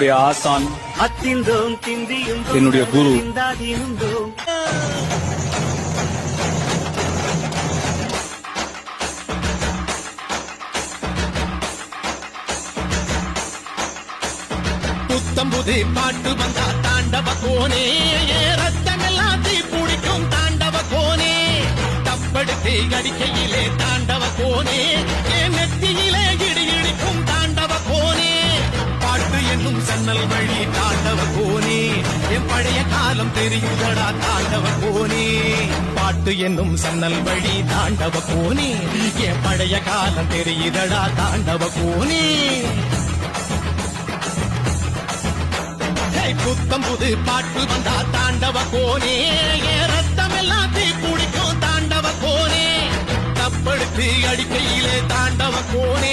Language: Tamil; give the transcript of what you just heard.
என்னுடைய ஆசான் அத்திந்தோம் திந்தியும் என்னுடைய குரு. புத்தம்புது பாட்டு வந்தா தாண்டவ கோனே. ரத்தமெல்லாம் தீ பிடிக்கும் தாண்டவ கோனே. தப்படுத்து அடிக்கையிலே தாண்டவ கோனே. கண்ணும் சன்னல் வழி தாண்டவ கோனே என் பழைய காலம் தெரியுதடா தாண்டவ கோனே பாட்டு என்னும் சன்னல் வழி தாண்டவ கோனே என் பழைய காலம் தெரியுதடா தாண்டவ கோனே புத்தம் புது பாட்டு வந்தா தாண்டவ கோனே என் ரத்தம் எல்லாம் தீ பிடிக்கும் தாண்டவ கோனே தப்படுத்து அடிக்கையிலே தாண்டவ கோனே